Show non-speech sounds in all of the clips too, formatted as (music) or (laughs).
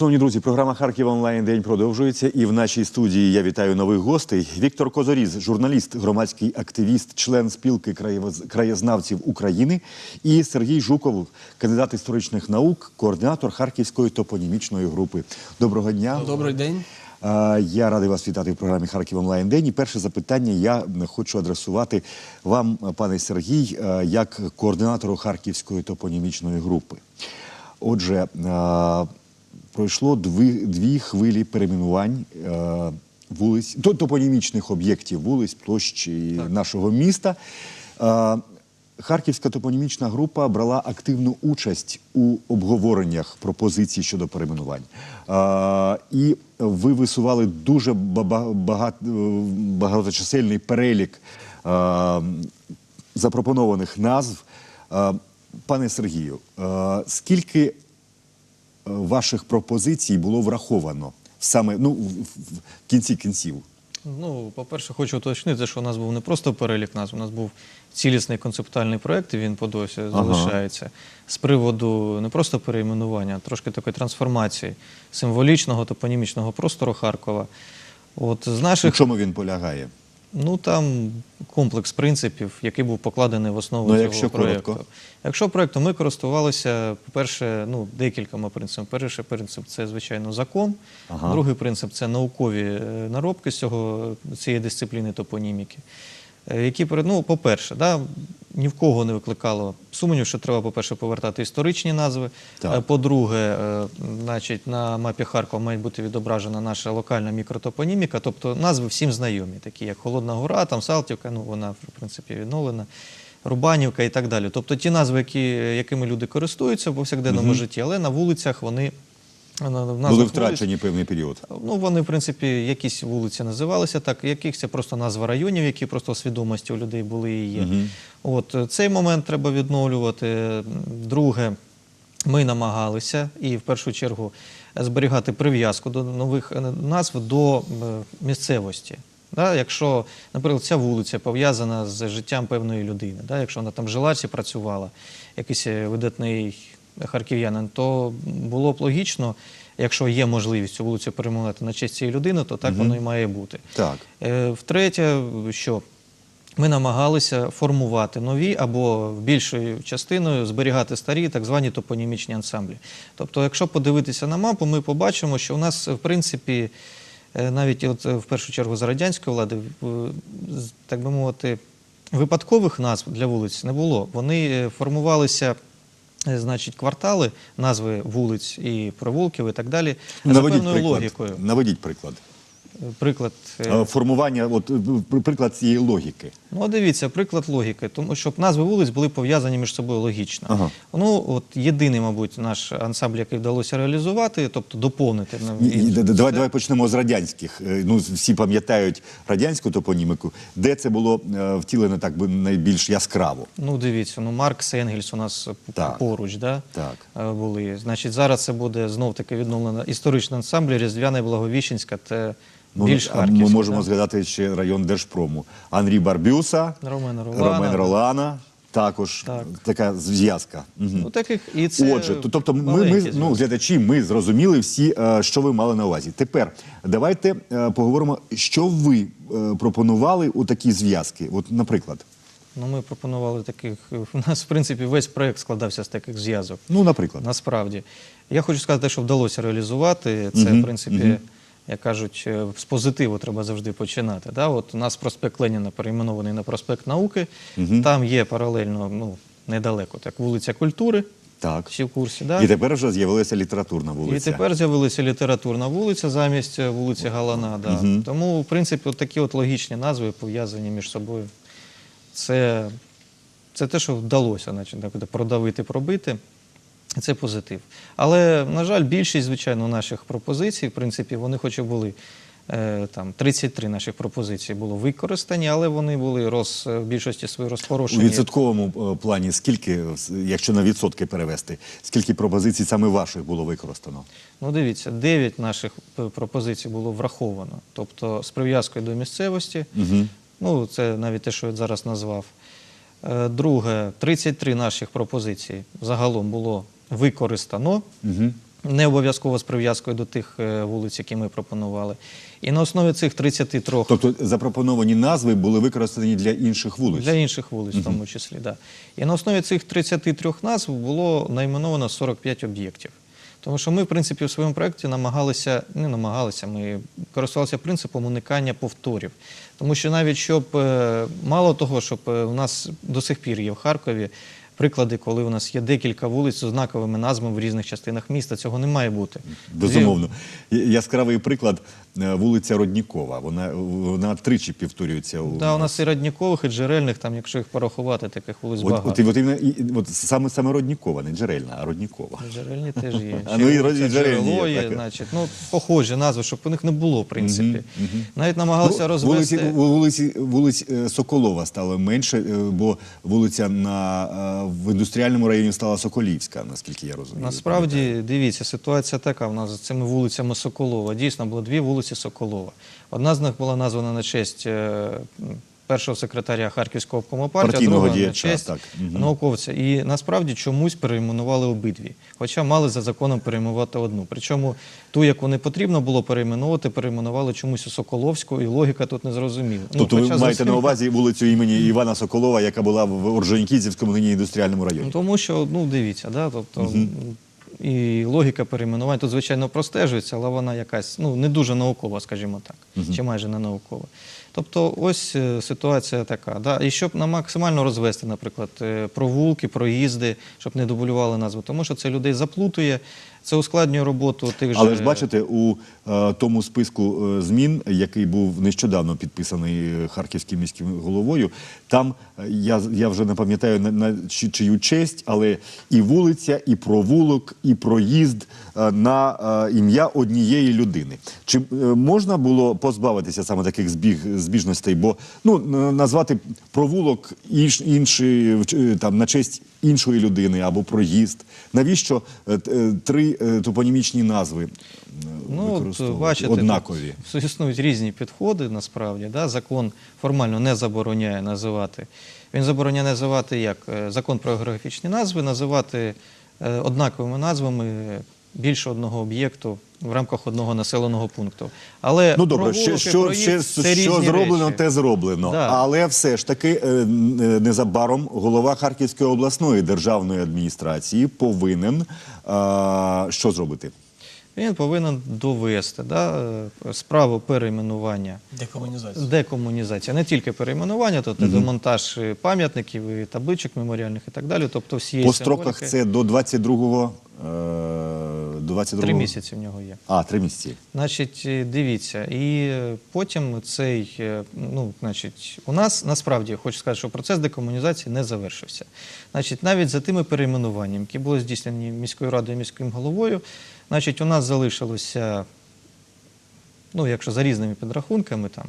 Шановні друзі, програма Харків онлайн день продовжується. І в нашій студії я вітаю нових гостей. Віктор Козоріз, журналіст, громадський активіст, член спілки краєзнавців України, і Сергій Жуков, кандидат історичних наук, координатор Харківської топонімічної групи. Доброго дня. Добрий день. Я радий вас вітати в програмі Харків онлайн день. І перше запитання я хочу адресувати вам, пане Сергій, як координатору Харківської топонімічної групи. Отже, пройшло дві, дві хвилі перейменувань е, вулиць, то- топонімічних об'єктів вулиць, площ нашого міста. Е, Харківська топонімічна група брала активну участь у обговореннях пропозицій щодо перейменувань. Е, і ви висували дуже багат, е, багаточисельний перелік е, запропонованих назв. Е, пане Сергію, е, скільки ваших пропозицій було враховано саме ну, в, кінці кінців? Ну, по-перше, хочу уточнити, що у нас був не просто перелік назв, у нас був цілісний концептуальний проєкт, і він по досі залишається. З приводу не просто перейменування, а трошки такої трансформації символічного топонімічного простору Харкова. От з У чому він полягає? Ну там комплекс принципів, який був покладений в основу Ну, цього якщо проєкту. коротко. Якщо проєкту, ми користувалися, по-перше, ну, декількома принципами. Перший принцип це, звичайно, закон. Ага. Другий принцип це наукові е, наробки з цього, цієї дисципліни топоніміки. Е, Які, ну, по-перше, да, ні в кого не викликало сумнів, що треба, по-перше, повертати історичні назви. Е, По-друге, е, значить, на мапі Харкова має бути відображена наша локальна мікротопоніміка, тобто назви всім знайомі, такі як Холодна Гора, там Салтівка, ну вона в принципі відновлена. Рубанівка і так далі. Тобто ті назви, які, якими люди користуються в повсякденному житті, але на вулицях вони Були втрачені певний період. Ну, вони, в принципі, якісь вулиці називалися так, яких це просто назва районів, які просто свідомості у людей були і є. От е, цей момент треба відновлювати. Друге, ми намагалися і в першу чергу зберігати прив'язку до нових е, назв до е, місцевості. Да, якщо, наприклад, ця вулиця пов'язана з життям певної людини, да, якщо вона там жила чи працювала, якийсь видатний харків'янин, то було б логічно, якщо є можливість цю вулицю перейменувати на честь цієї людини, то так воно і має бути. Так. Е, Втретє, що ми намагалися формувати нові або більшою частиною зберігати старі так звані топонімічні ансамблі. Тобто, якщо подивитися на мапу, ми побачимо, що у нас, в принципі, е, навіть от е, в першу чергу за радянської влади, так би мовити, випадкових назв для вулиць не було. Вони формувалися. Е, Значить, квартали, назви вулиць і провулків і так далі, за Наведіть певною приклад. логікою. Наведіть приклад. Приклад е, Е, Формування, от е, приклад цієї логіки. Ну, дивіться, приклад логіки, тому щоб назви вулиць були пов'язані між собою логічно. Ага. Ну, от єдиний, мабуть, наш ансамбль, який вдалося реалізувати, тобто доповнити. і- Давай, давай почнемо з радянських. Е, Ну, всі пам'ятають радянську топоніміку, де це було е, втілено так би найбільш яскраво. Ну, дивіться, ну Маркс Енгельс у нас Так. поруч, да? Так. е, були. Значить, зараз це буде знов таки відновлено історичний ансамбль Різдвяна і Благовіщенська, це Ну, більш а ми можемо да? згадати ще район Держпрому. Андрій Барбюса, Ромена Ролана. Ромен. Ролана. Також Так. така зв'язка. Мгм. Ну, таких, і це Отже, тобто ми, ми ну, глядачі, ми зрозуміли всі, е, що ви мали на увазі. Тепер давайте е, поговоримо, що ви е, пропонували у такі зв'язки. От, наприклад, Ну, ми пропонували таких. У нас, в принципі, весь проєкт складався з таких зв'язок. ну, наприклад, Насправді. Я хочу сказати, що вдалося реалізувати. Це, Мгм, в принципі, як кажуть, е, з позитиву треба завжди починати. Да? От у нас проспект Леніна перейменований на проспект науки. Там є паралельно, ну, недалеко, так, вулиця культури. так. Всі в курсі, да? І тепер вже з'явилася літературна вулиця. І тепер з'явилася літературна вулиця замість е, вулиці Галана. Да. Тому, в принципі, от такі от логічні назви пов'язані між собою. Це, це те, що вдалося значить, продавити, пробити. Це позитив. Але, на жаль, більшість, звичайно, наших пропозицій, в принципі, вони хоч і були. е, Там 33 наших пропозиції було використані, але вони були роз, в більшості свої У відсотковому е, плані, скільки, якщо на відсотки перевести, скільки пропозицій саме ваших було використано? Ну, дивіться, 9 наших пропозицій було враховано, тобто з прив'язкою до місцевості. Угу. Ну, це навіть те, що я зараз назвав. Е, Друге, 33 наших пропозицій загалом було використано. Угу. Не обов'язково з прив'язкою до тих е, вулиць, які ми пропонували. І на основі цих 33 Тобто запропоновані назви були використані для інших вулиць. для інших вулиць, в тому числі. Да. І на основі цих 33 назв було найменовано 45 об'єктів. Тому що ми, в принципі, в своєму проєкті намагалися, не намагалися, ми користувалися принципом уникання повторів. Тому що навіть щоб е, мало того, щоб е, у нас до сих пір є в Харкові приклади, коли у нас є декілька вулиць з ознаковими назвами в різних частинах міста, цього не має бути. Безумовно. Яскравий приклад вулиця Роднікова. Вона, вона тричі повторюється. у Да, у нас і роднікових, і джерельних, там, якщо їх порахувати, таких вулиць От, багато. от, і- от, і- от саме, саме Роднікова, не джерельна, а Роднікова. Джерельні теж є. (laughs) А, ну, і роз- джерельні є, є, значить, ну, похожі назви, щоб у них не було, в принципі. Навіть намагалися Ну, розвести. Вулиці, вулиці, вулиць е, Соколова стало менше, е, бо вулиця на, е, в індустріальному районі стала Соколівська, наскільки я розумію. Насправді, дивіться, ситуація така в нас з цими вулицями Соколова. Дійсно, було дві вулиці Соколова. Одна з них була названа на честь е, першого секретаря Харківського обкому партії, а друга на честь так. Науковця. І насправді чомусь перейменували обидві. Хоча мали за законом перейменувати одну. Причому ту, яку не потрібно було перейменувати, перейменували чомусь у Соколовську, і логіка тут не зрозуміла. Тобто Ну, ви маєте на увазі вулицю імені Івана Соколова, яка була в Орджонікідзівському нині індустріальному районі. Ну, Тому що, ну дивіться, да, тобто і логіка перейменувань тут, звичайно, простежується, але вона якась ну, не дуже наукова, скажімо так, чи майже не наукова. Тобто, ось е, ситуація така. Да. І щоб на максимально розвести, наприклад, е, провулки, проїзди, щоб не дублювали назву, тому що це людей заплутує, це ускладнює роботу тих же. Але ж бачите, у е, тому списку е, змін, який був нещодавно підписаний е, харківським міським головою, там е, я, я вже не пам'ятаю на, на чи- чию честь, але і вулиця, і провулок, і проїзд е, на е, ім'я однієї людини. Чи е, можна було позбавитися саме таких збіг, збіжностей? Бо ну назвати провулок інш, інший, там на честь іншої людини або проїзд. Навіщо е, е, три е, топонімічні назви? Ну, от, бачите, однакові. тут існують різні підходи насправді. Да? Закон формально не забороняє називати. Він забороняє називати як закон про географічні назви, називати однаковими назвами більше одного об'єкту в рамках одного населеного пункту. Але Ну добре, ще, що, ще, що зроблено, речі. те зроблено. Да. Але все ж таки е, е, незабаром голова Харківської обласної державної адміністрації повинен а, що зробити? Він повинен довести да, е, справу перейменування Декомунізація. Декомунізація, не тільки перейменування, тут і демонтаж пам'ятників, і табличок меморіальних і так далі. Тобто всієї По строках це до 22-го. Е, 22 три місяці в нього є. А, три місяці. Значить, е, дивіться, і потім цей, ну, значить, у нас насправді хочу сказати, що процес декомунізації не завершився. Значить, навіть за тими перейменуваннями, які були здійснені міською радою і міським головою, значить, у нас залишилося, ну, якщо за різними підрахунками, там.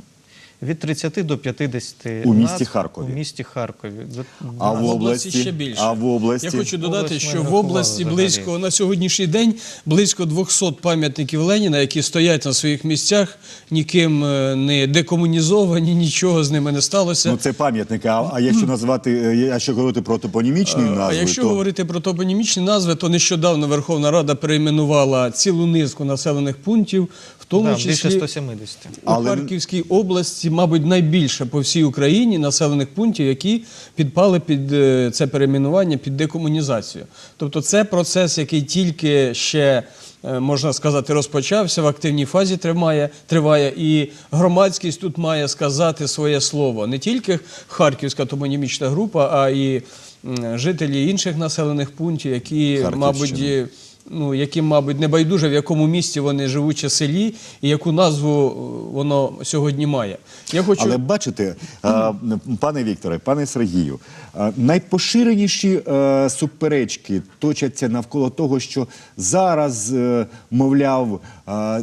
Від 30 до 50 У місті назв Харкові. У місті Харкові. За- А в області? ще більше. А в області? Я хочу додати, Область що в області взагалі. близько на сьогоднішній день близько 200 пам'ятників Леніна, які стоять на своїх місцях, ніким е, не декомунізовані, нічого з ними не сталося. Ну це пам'ятники. А, а якщо назвати, е, якщо говорити про топонімічні назви, А якщо то говорити про топонімічні назви, то нещодавно Верховна Рада перейменувала цілу низку населених пунктів, в тому Да, числі більше 170. у Але- Харківській області, мабуть, найбільше по всій Україні населених пунктів, які підпали під е, це перейменування під декомунізацію. Тобто, це процес, який тільки ще. е, Можна сказати, розпочався в активній фазі тримає, триває, і громадськість тут має сказати своє слово. Не тільки Харківська топонімічна група, а і жителі інших населених пунктів, які, мабуть. Ну, яким, мабуть, не байдуже, в якому місті вони живуть чи селі, і яку назву е, воно сьогодні має. Я хочу Але бачите, пане Вікторе, пане Сергію, найпоширеніші е, суперечки точаться навколо того, що зараз, е, мовляв,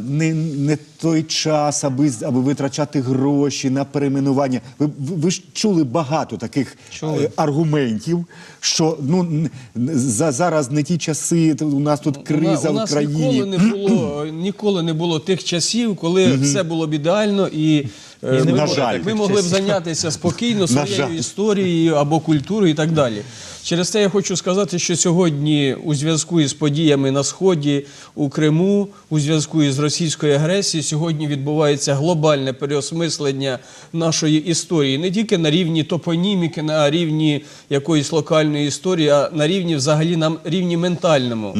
не, не той час, аби, аби витрачати гроші на перейменування. Ви, ви, ви ж чули багато таких Чули. е, аргументів, що ну за, зараз не ті часи, у нас тут криза у нас в країні. ніколи не було (clears throat) ніколи не було тих часів, коли все було б ідеально і. Е, І не ми, було ми могли б зайнятися спокійно (laughs) своєю жаль. історією або культурою і так далі. Через те я хочу сказати, що сьогодні у зв'язку із подіями на сході у Криму, у зв'язку із російською агресією, сьогодні відбувається глобальне переосмислення нашої історії не тільки на рівні топоніміки, на рівні якоїсь локальної історії, а на рівні взагалі на рівні ментальному.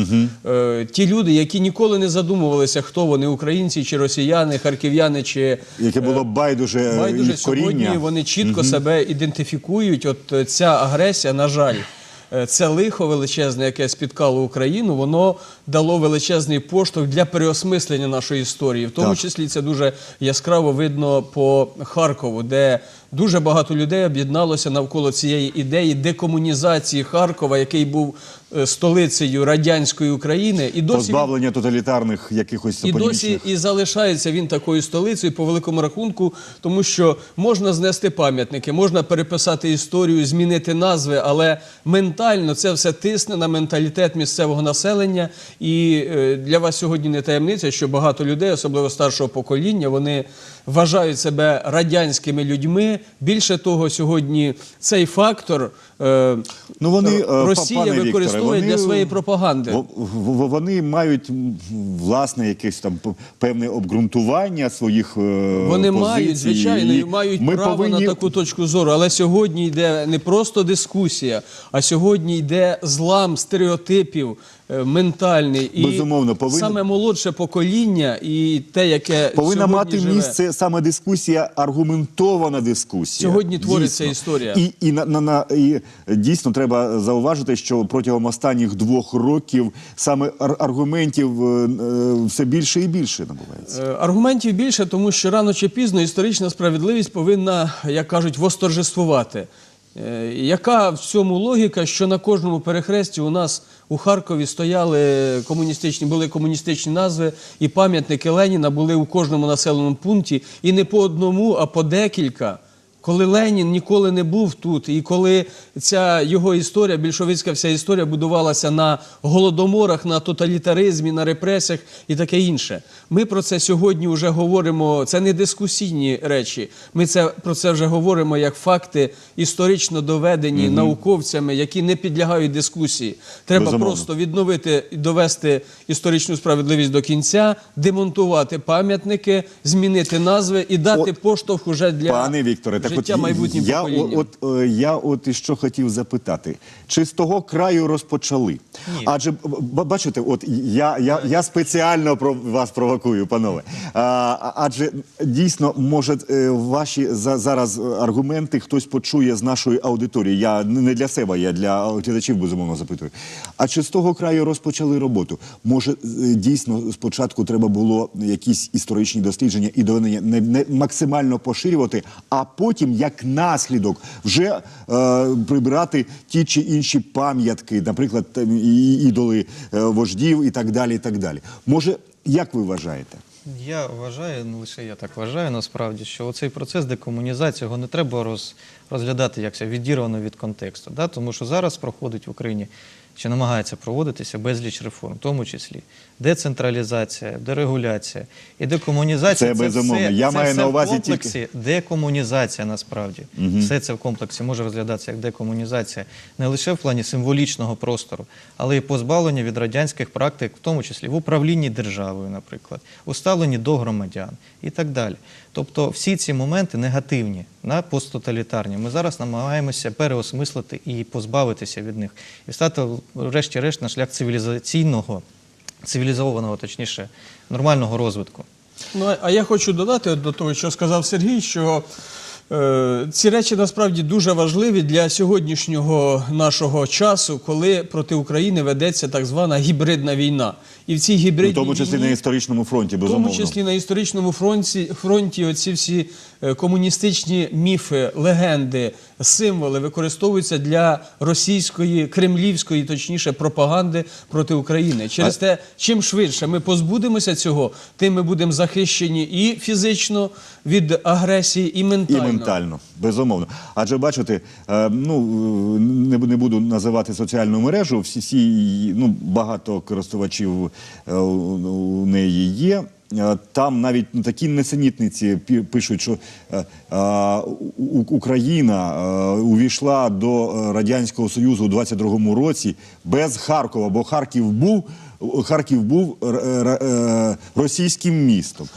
Е, ті люди, які ніколи не задумувалися, хто вони українці чи росіяни, харків'яни чи Яке було байдуже, е, Байдуже їх коріння. сьогодні вони чітко себе ідентифікують. От е, ця агресія, на жаль, е, це лихо величезне, яке спіткало Україну, воно дало величезний поштовх для переосмислення нашої історії. В тому Так. числі це дуже яскраво видно по Харкову, де дуже багато людей об'єдналося навколо цієї ідеї декомунізації Харкова, який був е, столицею радянської України, і досі Позбавлення тоталітарних якихось і досі і залишається він такою столицею по великому рахунку, тому що можна знести пам'ятники, можна переписати історію, змінити назви, але ментально це все тисне на менталітет місцевого населення. І е, для вас сьогодні не таємниця, що багато людей, особливо старшого покоління, вони вважають себе радянськими людьми. Більше того, сьогодні цей фактор е, Ну вони е, Росія пане Вікторе, використовує вони, для своєї пропаганди. Вони мають власне якесь там певне обґрунтування своїх е, Вони позицій, мають, звичайно, і мають ми право повинні... на таку точку зору. Але сьогодні йде не просто дискусія, а сьогодні йде злам стереотипів ментальний. І Безумовно, повинен- саме молодше покоління і те, яке Повинна мати живе. місце саме дискусія, аргументована дискусія. Сьогодні твориться Дійсно. історія. І, і, на, на, на, і дійсно треба зауважити, що протягом останніх двох років саме аргументів е, е, все більше і більше набувається. Е, Аргументів більше, тому що рано чи пізно історична справедливість повинна, як кажуть, восторжествувати. Е, Яка в цьому логіка, що на кожному перехресті у нас у Харкові стояли комуністичні, були комуністичні назви, і пам'ятники Леніна були у кожному населеному пункті, і не по одному, а по декілька. Коли Ленін ніколи не був тут, і коли ця його історія, більшовицька вся історія будувалася на голодоморах, на тоталітаризмі, на репресіях і таке інше. Ми про це сьогодні вже говоримо. Це не дискусійні речі. Ми це про це вже говоримо як факти історично доведені науковцями, які не підлягають дискусії. Треба Безумовно. просто відновити і довести історичну справедливість до кінця, демонтувати пам'ятники, змінити назви і дати От, поштовх уже для Пане Вікторе, життя от майбутнім я, поколінням. от, е, я от і що хотів запитати, чи з того краю розпочали? Ні. Адже бачите, от я, я, я спеціально про вас провокую, панове. А, адже дійсно, може, е, ваші за, зараз аргументи хтось почує з нашої аудиторії. Я не для себе, я для глядачів безумовно запитую. А чи з того краю розпочали роботу? Може, е, дійсно спочатку треба було якісь історичні дослідження і доведення не, не максимально поширювати, а потім, як наслідок, вже е, прибирати ті чи інші пам'ятки, наприклад, і- ідоли е, вождів і так далі. І так далі. Може, як ви вважаєте? Я вважаю, не лише я так вважаю, насправді, що оцей процес декомунізації його не треба роз, розглядати як це відірвано від контексту. Да? Тому що зараз проходить в Україні чи намагається проводитися безліч реформ, в тому числі децентралізація, дерегуляція і декомунізація. Це безумовно. все, Я це маю все на увазі в комплексі декомунізація насправді. Все це в комплексі може розглядатися як декомунізація не лише в плані символічного простору, але й позбавлення від радянських практик, в тому числі в управлінні державою, наприклад, у ставленні до громадян і так далі. Тобто всі ці моменти негативні, на посттоталітарні. Ми зараз намагаємося переосмислити і позбавитися від них, і стати, врешті-решт, на шлях цивілізаційного, цивілізованого, точніше, нормального розвитку. Ну, а- я хочу додати до того, що сказав Сергій, що е, ці речі насправді дуже важливі для сьогоднішнього нашого часу, коли проти України ведеться так звана гібридна війна. І в цій В тому числі війні, на історичному фронті, в тому числі на історичному фронті, фронті оці всі е, комуністичні міфи, легенди, символи використовуються для російської, кремлівської, точніше, пропаганди проти України. Через те, чим швидше ми позбудемося цього, тим ми будемо захищені і фізично від агресії, і І ментально. ментально, безумовно. Адже бачите, е, ну е, не, буду називати соціальну мережу. Всі, ну багато користувачів у, у неї є. е, там навіть ну, такі несенітниці пишуть, що е, е, Україна е, увійшла до е, Радянського Союзу у 22-му році без Харкова, бо Харків був, Харків був р- е, російським містом.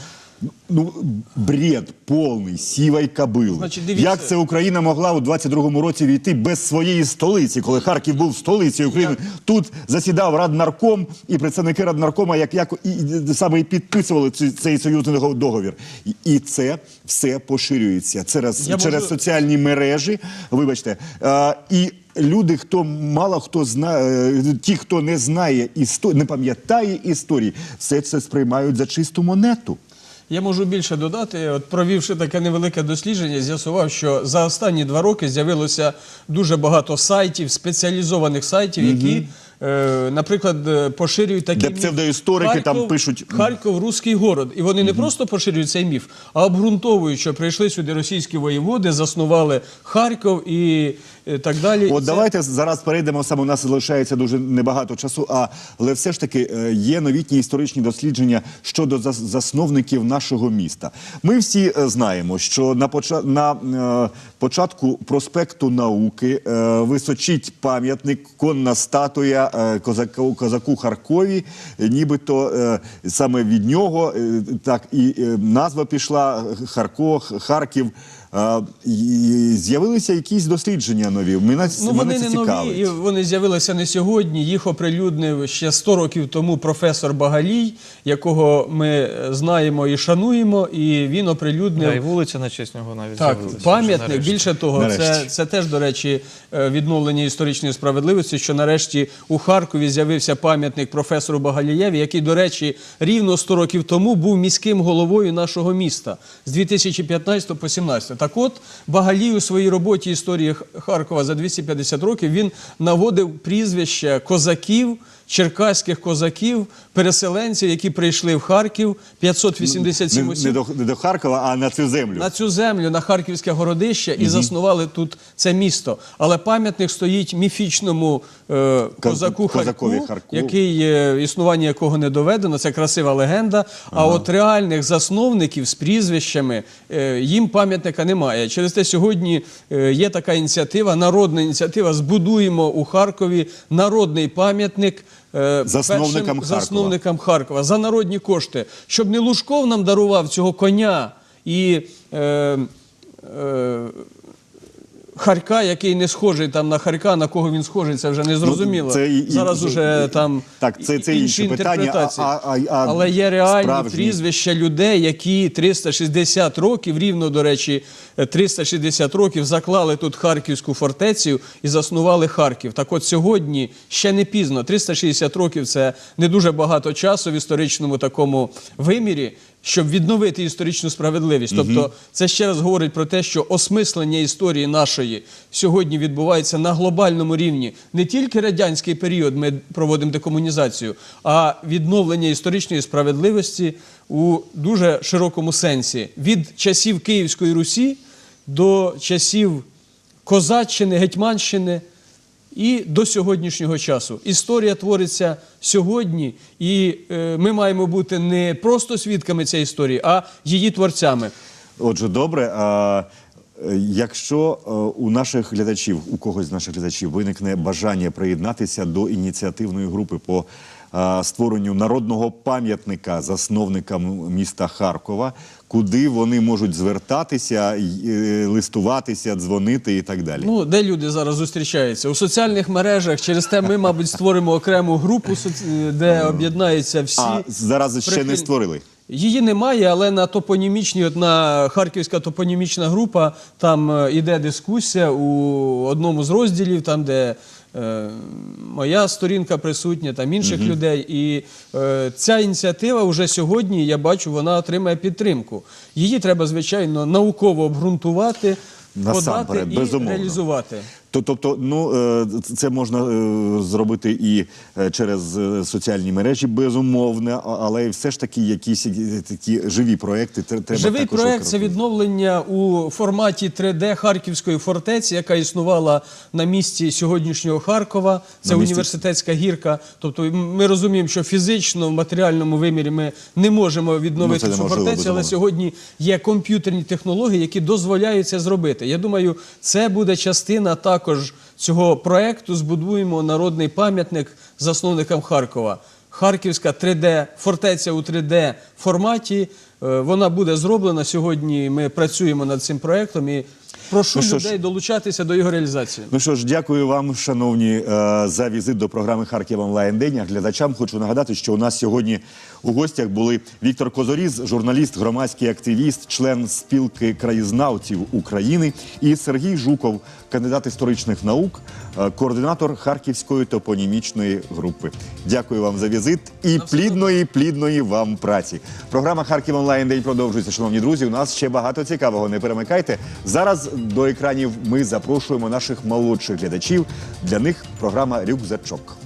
Ну, бред повний, сівай кабили. Значить, дивіться. Як це Україна могла у 22-му році війти без своєї столиці, коли Харків був столицею України? Тут засідав Раднарком, і представники Раднаркома як, як і, і, саме і підписували цей, цей союзний договір. І, і це все поширюється через, Я через можу- соціальні мережі. Вибачте, е, і. Люди, хто мало хто знає, ті, хто не знає історії, не пам'ятає історії, все це сприймають за чисту монету. Я можу більше додати. От провівши таке невелике дослідження, з'ясував, що за останні два роки з'явилося дуже багато сайтів, спеціалізованих сайтів, які, е, наприклад, е, поширюють такі Де псевдоісторики там пишуть. Харків, руський город. І вони не просто поширюють цей міф, а обґрунтовують, що прийшли сюди російські воєводи, заснували Харків і так далі. От Це- давайте зараз перейдемо саме. У нас залишається дуже небагато часу. А але все ж таки е, є новітні історичні дослідження щодо зас- засновників нашого міста. Ми всі е, знаємо, що на поча- на е, початку проспекту науки е, височить пам'ятник, конна статуя е, козаку, козаку Харкові. Е, Нібито е, саме від нього е, так і е, назва пішла Харко, Харків. З'явилися якісь дослідження нові. Мене, Ну, мене вони це не цікавить. нові, і вони з'явилися не сьогодні. Їх оприлюднив ще 100 років тому професор Багалій, якого ми знаємо і шануємо, і він оприлюднив Да, і вулиця на честь нього навіть так, пам'ятник. Більше того, це, Нарешті. це теж, до речі, е, відновлення історичної справедливості, що нарешті у Харкові з'явився пам'ятник професору Багалієві, який, до речі, рівно 100 років тому був міським головою нашого міста з 2015 по 17. Так от, Багалій у своїй роботі історії Харкова за 250 років він наводив прізвище козаків, черкаських козаків, переселенців, які прийшли в Харків, 587 не, осіб не, до, не до Харкова, а на цю землю. на цю землю, на Харківське городище і заснували тут це місто. Але пам'ятник стоїть міфічному е, козаку козакові Харку, Харку. який е, існування якого не доведено. Це красива легенда. А от реальних засновників з прізвищами е, їм пам'ятника немає. Через те сьогодні е, є така ініціатива, народна ініціатива. Збудуємо у Харкові народний пам'ятник. Е, Засновникам першим Харкова. засновникам Харкова за народні кошти, щоб не Лужков нам дарував цього коня і е, е, Харка, який не схожий там на Харка, на кого він схожий, це вже не зрозуміло. Ну, це і- і- Зараз уже там Так, це- це інші інтерпретації. а- а- а Але є реальні справжні? прізвища людей, які 360 років, рівно, до речі, 360 років заклали тут Харківську фортецю і заснували Харків. Так от сьогодні ще не пізно. 360 років це не дуже багато часу в історичному такому вимірі. Щоб відновити історичну справедливість, тобто це ще раз говорить про те, що осмислення історії нашої сьогодні відбувається на глобальному рівні. Не тільки радянський період ми проводимо декомунізацію, а відновлення історичної справедливості у дуже широкому сенсі. Від часів Київської Русі до часів Козаччини, Гетьманщини і до сьогоднішнього часу. Історія твориться сьогодні, і е, ми маємо бути не просто свідками цієї історії, а її творцями. Отже, добре. А, е, якщо е, у наших глядачів, у когось з наших глядачів виникне бажання приєднатися до ініціативної групи по створенню народного пам'ятника засновникам міста Харкова, куди вони можуть звертатися, е, листуватися, дзвонити і так далі. Ну, де люди зараз зустрічаються? У соціальних мережах. Через те ми, мабуть, створимо окрему групу, соці- де об'єднаються всі. а зараз ще не створили. Її немає, але на топонімічній, от на Харківська топонімічна група, там е, іде дискусія у одному з розділів, там, де е, моя сторінка присутня, там інших людей. І е, ця ініціатива вже сьогодні, я бачу, вона отримає підтримку. Її треба, звичайно, науково обґрунтувати, подати і безумовно. реалізувати. То, тобто, ну е, це можна е, зробити і е, через соціальні мережі, безумовно, але все ж таки якісь такі живі проекти треба Живий також проект це відновлення у форматі 3D Харківської фортеці, яка існувала на місці сьогоднішнього Харкова. Це місці- університетська гірка. Тобто ми розуміємо, що фізично в матеріальному вимірі ми не можемо відновити Ну, цю фортецю, але сьогодні є комп'ютерні технології, які дозволяють це зробити. Я думаю, це буде частина також цього проекту. Збудуємо народний пам'ятник засновникам Харкова. Харківська 3D, фортеця у 3D форматі. Е, Вона буде зроблена сьогодні. Ми працюємо над цим проектом і прошу Ну що ж. людей долучатися до його реалізації. Ну що ж, дякую вам, шановні, е, за візит до програми Харків онлайн день. А глядачам хочу нагадати, що у нас сьогодні у гостях були Віктор Козоріз, журналіст, громадський активіст, член спілки краєзнавців України, і Сергій Жуков, кандидат історичних наук, е, координатор Харківської топонімічної групи. Дякую вам за візит і плідної, плідної вам праці. Програма Харків онлайн день продовжується. Шановні друзі. У нас ще багато цікавого. Не перемикайте. До екранів ми запрошуємо наших молодших глядачів. Для них програма Рюкзачок.